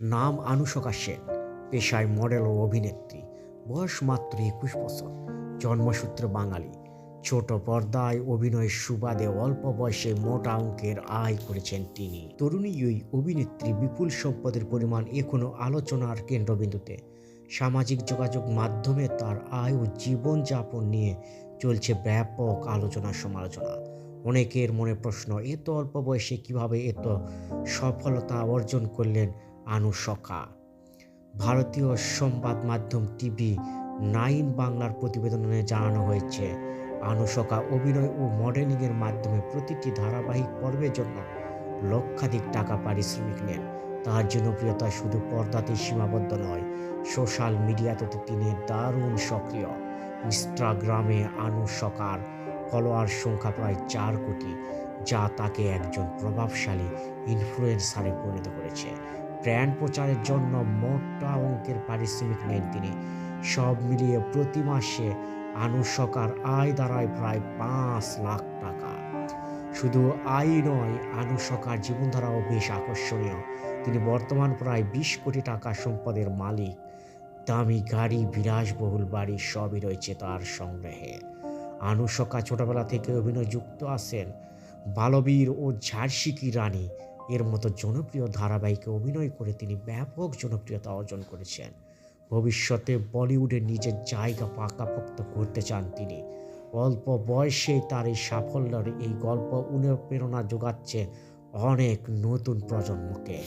নাম আনুশকা সেন, পেশায় মডেল ও অভিনেত্রী, বয়স মাত্র একুশ বছর, জন্মসূত্র বাঙালি। ছোট পর্দায় অভিনয়ের সুবাদে অল্প বয়সে মোটা অঙ্কের আয় করেছেন তিনি। তরুণী ওই অভিনেত্রী বিপুল সম্পদের পরিমাণ এখনও আলোচনার কেন্দ্রবিন্দুতে। সামাজিক যোগাযোগ মাধ্যমে তার আয় ও জীবনযাপন নিয়ে চলছে ব্যাপক আলোচনা সমালোচনা। অনেকের মনে প্রশ্ন, এত অল্প বয়সে কীভাবে এত সফলতা অর্জন করলেন আনুশকা। ভারতীয় সংবাদ মাধ্যম টিভি নাইন বাংলার প্রতিবেদনে জানানো হয়েছে, আনুশকা অভিনয় ও মডেলিংয়ের মাধ্যমে প্রতিটি ধারাবাহিক পর্বের জন্য লক্ষাধিক টাকা পারিশ্রমিক নেন। তার জনপ্রিয়তা শুধু পর্দাতেই সীমাবদ্ধ নয়, সোশ্যাল মিডিয়াতে তিনি দারুণ সক্রিয়। ইনস্টাগ্রামে আনুশকার ফলোয়ার সংখ্যা প্রায় চার কোটি, যা তাকে একজন প্রভাবশালী ইনফ্লুয়েন্সারে পরিণত করেছে। ব্র্যান্ড প্রচারের জন্য মোটা অঙ্কের পারিশ্রমিক নেন তিনি। সব মিলিয়ে প্রতি মাসে আনুশকার আয় দাঁড়ায় প্রায় পাঁচ লাখ টাকা। শুধু আয় নয় আনুশকার জীবনধারাও বেশ আকর্ষণীয়। তিনি বর্তমান প্রায় বিশ কোটি টাকা সম্পদের মালিক। দামি গাড়ি, বিলাসবহুল বাড়ি সবই রয়েছে তার সংগ্রহে। আনুশকা ছোটবেলা থেকে অভিনয় যুক্ত আছেন। বালবীর ও ঝাড়সিকি রানী এর মতো জনপ্রিয় ধারাবাহিকে অভিনয় করে তিনি ব্যাপক জনপ্রিয়তা অর্জন করেছেন। ভবিষ্যতে বলিউডে নিজের জায়গা পাকাপোক্ত করতে চান তিনি। অল্প বয়সে তার এই সাফল্যের এই গল্প অনুপ্রেরণা যোগাচ্ছে অনেক নতুন প্রজন্মকে।